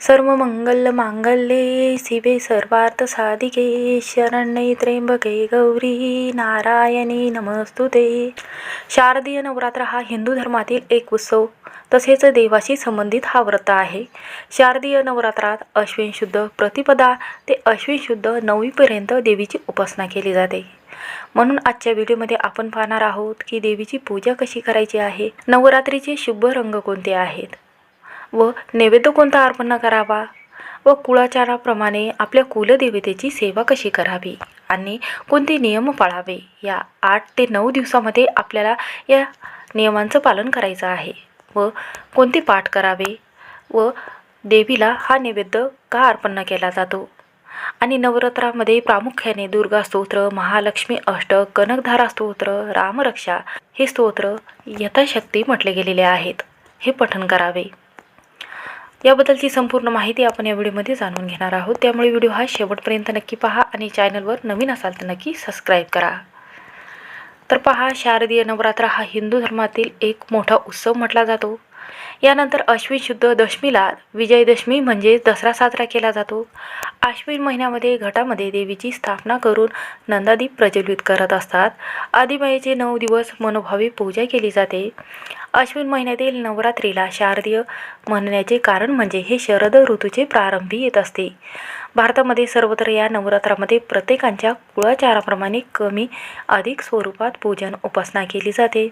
सर्व मंगल मांगल्ये शिवे सर्वार्थ साधिके शरण्ये त्र्यंबके गौरी नारायणी नमस्तुते. शारदीय नवरात्र हा हिंदू धर्मातील एक उत्सव तसेच देवाशी संबंधित हा व्रत आहे. शारदीय नवरात्रात अश्विन शुद्ध प्रतिपदा ते अश्विन शुद्ध नववीपर्यंत देवीची उपासना केली जाते. म्हणून आजच्या व्हिडिओमध्ये आपण पाहणार आहोत की देवीची पूजा कशी करायची आहे नवरात्रीचे शुभ रंग कोणते आहेत व नैवेद्य कोणता अर्पण करावा? व कुळाचाराप्रमाणे आपल्या कुलदेवतेची सेवा कशी करावी? आणि कोणते नियम पाळावे? या आठ ते नऊ दिवसामध्ये आपल्याला या नियमांचं पालन करायचं आहे. व कोणते पाठ करावे? व देवीला हा नैवेद्य का अर्पण केला जातो? आणि नवरात्रामध्ये प्रामुख्याने दुर्गा स्तोत्र महालक्ष्मी अष्टक कनकधारा स्तोत्र रामरक्षा हे स्तोत्र यथाशक्ती म्हटले गेलेले आहेत. हे पठण करावे. याबद्दलची संपूर्ण माहिती आपण या व्हिडिओमध्ये जाणून घेणार आहोत. त्यामुळे व्हिडिओ हा शेवटपर्यंत नक्की पहा आणि चॅनलवर नवीन असाल तर नक्की सबस्क्राईब करा. तर पहा शारदीय नवरात्र हा हिंदू धर्मातील एक मोठा उत्सव म्हटला जातो. यानंतर अश्विन शुद्ध दशमीला विजयदशमी म्हणजे दसरा साजरा केला जातो. आश्विन महिन्यामध्ये घटामध्ये देवीची स्थापना करून नंदादीप प्रज्वलित करत असतात. आदिमायेचे नऊ दिवस मनोभावी पूजा केली जाते. अश्विन महिन्यातील नवरात्रीला शारदीय म्हणण्याचे कारण म्हणजे हे शरद ऋतूचे प्रारंभी येत असते. भारतामध्ये सर्वत्र या नवरात्रामध्ये प्रत्येकांच्या कुळाचाराप्रमाणे कमी अधिक स्वरूपात पूजन उपासना केली जाते.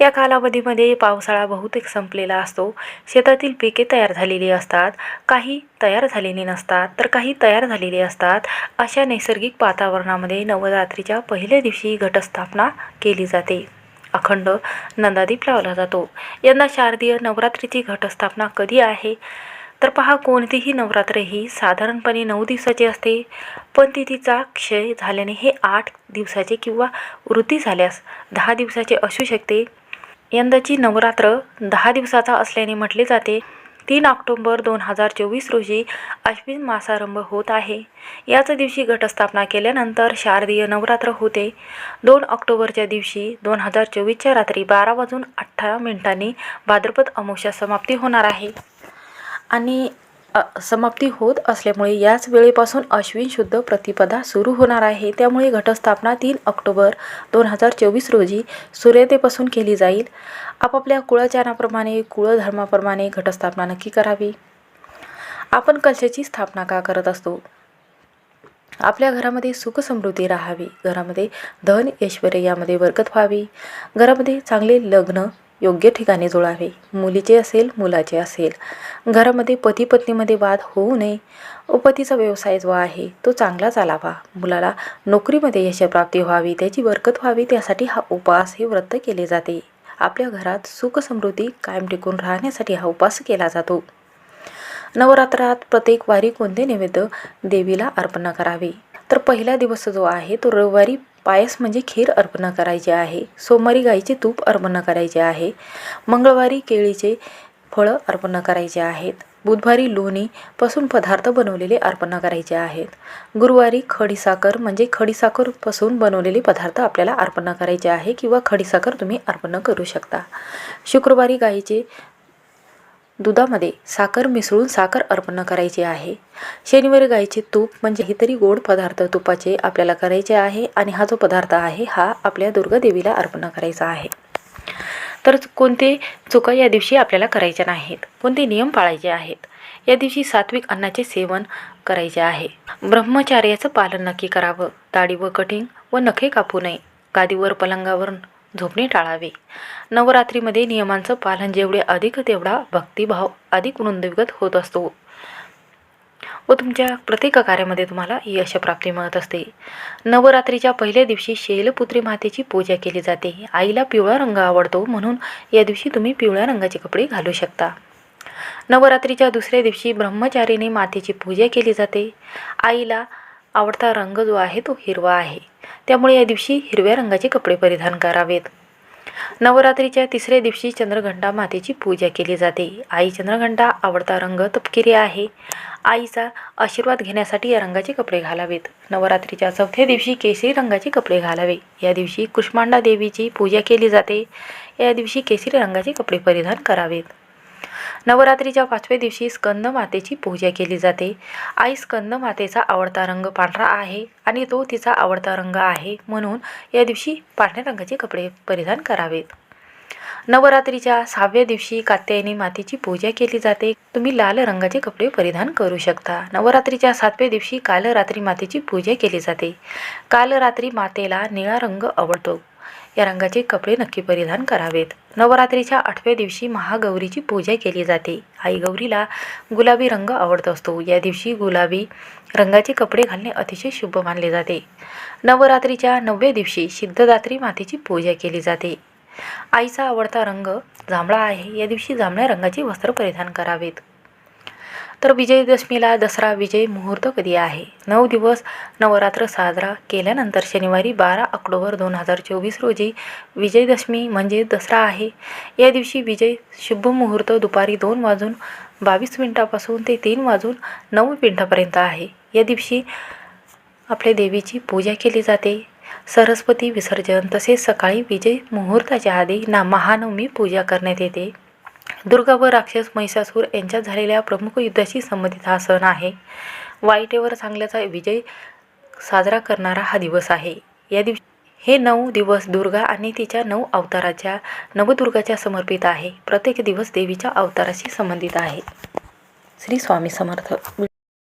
या कालावधीमध्ये पावसाळा बहुतेक संपलेला असतो. शेतातील पिके तयार झालेली असतात. काही तयार झालेली नसतात तर काही तयार झालेली असतात. अशा नैसर्गिक वातावरणामध्ये नवरात्रीच्या पहिल्या दिवशी घटस्थापना केली जाते. अखंड नंदादीप लावला जातो. यंदा शारदीय नवरात्रीची घटस्थापना कधी आहे? तर पहा कोणतीही नवरात्र ही साधारणपणे नऊ दिवसाची असते. पण तिथीचा क्षय झाल्याने हे आठ दिवसाचे किंवा वृत्ती झाल्यास दहा दिवसाचे असू शकते. यंदाची नवरात्र दहा दिवसाचा असल्याने म्हटले जाते. तीन ऑक्टोंबर दोन हजार चोवीस रोजी अश्विन मासारंभ होत आहे. याच दिवशी घटस्थापना केल्यानंतर शारदीय नवरात्र होते. दोन ऑक्टोबरच्या दिवशी दोन हजार चोवीसच्या रात्री बारा वाजून अठरा मिनिटांनी भाद्रपद अमोशा समाप्ती होणार आहे. आणि समाप्ती होत असल्यामुळे याच वेळेपासून अश्विन शुद्ध प्रतिपदा सुरू होणार आहे. त्यामुळे घटस्थापना तीन ऑक्टोबर दोन हजार चोवीस रोजी सूर्यतेपासून केली जाईल. आपापल्या कुळाचाराप्रमाणे कुळधर्माप्रमाणे घटस्थापना नक्की करावी. आपण कलशाची स्थापना का करत असतो? आपल्या घरामध्ये सुख समृद्धी राहावी. घरामध्ये धन ऐश्वर यामध्ये बरकत व्हावी. घरामध्ये चांगले लग्न योग्य ठिकाणी जुळावे. मुलीचे असेल मुलाचे असेल. घरामध्ये पती पत्नीमध्ये वाद होऊ नये. व पतीचा व्यवसाय जो आहे तो चांगला चालावा. मुलाला नोकरीमध्ये यशप्राप्ती व्हावी त्याची बरकत व्हावी त्यासाठी हा उपवास हे व्रत केले जाते. आपल्या घरात सुख समृद्धी कायम टिकून राहण्यासाठी हा उपवास केला जातो. नवरात्रात प्रत्येक वारी कोणते नैवेद्य देवीला अर्पण करावे? तर पहिला दिवस जो आहे तो रविवारी पायस म्हणजे खीर अर्पण करायचे आहे. सोमवारी गाईचे तूप अर्पण करायचे आहे. मंगळवारी केळीचे फळं अर्पण करायचे आहेत. बुधवारी लोणीपासून पदार्थ बनवलेले अर्पण करायचे आहेत. गुरुवारी खडीसाखर म्हणजे खडीसाखरपासून बनवलेले पदार्थ आपल्याला अर्पण करायचे आहे किंवा खडीसाखर तुम्ही अर्पण करू शकता. शुक्रवारी गाईचे दुधामध्ये साखर मिसळून साखर अर्पण करायची आहे. शनिवारी गाईचे तूप म्हणजे काहीतरी तरी गोड पदार्थ तुपाचे आपल्याला करायचे आहे आणि हा जो पदार्थ आहे हा आपल्या दुर्गादेवीला अर्पण करायचा आहे. तर कोणते चुका या दिवशी आपल्याला करायच्या नाहीत? कोणते नियम पाळायचे आहेत? या दिवशी सात्विक अन्नाचे सेवन करायचे आहे. ब्रह्मचार्याचं पालन नक्की करावं. दाढी व कटिंग व नखे कापू नये. गादीवर पलंगावर झोपणे टाळावे. नवरात्रीमध्ये नियमांचं पालन जेवढे अधिक तेवढा भक्तिभाव अधिक वृंदविगत होत असतो. व तुमच्या प्रत्येक कार्यामध्ये तुम्हाला यशप्राप्ती मिळत असते. नवरात्रीच्या पहिल्या दिवशी शैलपुत्री मातेची पूजा केली जाते. आईला पिवळा रंग आवडतो म्हणून या दिवशी तुम्ही पिवळ्या रंगाचे कपडे घालू शकता. नवरात्रीच्या दुसऱ्या दिवशी ब्रह्मचारीने मातेची पूजा केली जाते. आईला आवडता रंग जो आहे तो हिरवा आहे. त्यामुळे या दिवशी हिरव्या रंगाचे कपडे परिधान करावेत. नवरात्रीच्या तिसऱ्या दिवशी चंद्रघंटा मातेची पूजा केली जाते. आई चंद्रघंटा आवडता रंग तपकिरी आहे. आईचा आशीर्वाद घेण्यासाठी या रंगाचे कपडे घालावेत. नवरात्रीच्या चौथ्या दिवशी केसरी रंगाचे कपडे घालावे. या दिवशी कुष्मांडा देवीची पूजा केली जाते. या दिवशी केसरी रंगाचे कपडे परिधान करावेत. नवरात्रीच्या पाचव्या दिवशी स्कंद मातेची पूजा केली जाते. आई स्कंद मातेचा आवडता रंग पांढरा आहे आणि तो तिचा आवडता रंग आहे म्हणून या दिवशी पांढऱ्या रंगाचे कपडे परिधान करावेत. नवरात्रीच्या सहाव्या दिवशी कात्यायनी मातेची पूजा केली जाते. तुम्ही लाल रंगाचे कपडे परिधान करू शकता. नवरात्रीच्या सातव्या दिवशी कालरात्री मातेची पूजा केली जाते. कालरात्री मातेला निळा रंग आवडतो. या रंगाचे कपडे नक्की परिधान करावेत. नवरात्रीच्या आठव्या दिवशी महागौरीची पूजा केली जाते. आई गौरीला गुलाबी रंग आवडत असतो. या दिवशी गुलाबी रंगाचे कपडे घालणे अतिशय शुभ मानले जाते. नवरात्रीच्या नवव्या दिवशी सिद्धदात्री मातेची पूजा केली जाते. आईचा आवडता रंग जांभळा आहे. या दिवशी जांभळ्या रंगाचे वस्त्र परिधान करावेत. तर विजयदशमीला दसरा विजय मुहूर्त कधी आहे? नऊ दिवस नवरात्र साजरा केल्यानंतर शनिवारी बारा ऑक्टोबर दोन हजार चोवीस रोजी विजयदशमी म्हणजे दसरा आहे. या दिवशी विजय शुभ मुहूर्त दुपारी दोन वाजून बावीस मिनिटापासून ते तीन वाजून नऊ मिनिटापर्यंत आहे. या दिवशी आपल्या देवीची पूजा केली जाते. सरस्वती विसर्जन तसेच सकाळी विजय मुहूर्ताच्या आधी ना महानवमी पूजा करण्यात येते. दुर्गा व राक्षस महिषासूर यांच्यात झालेल्या प्रमुख युद्धाशी संबंधित हा सण आहे. वाईटेवर चांगल्याचा विजय साजरा करणारा हा दिवस आहे. या दिवशी हे नऊ दिवस दुर्गा आणि तिच्या नऊ अवताराच्या नवदुर्गाच्या समर्पित आहे. प्रत्येक दिवस देवीच्या अवताराशी संबंधित आहे. श्री स्वामी समर्थ.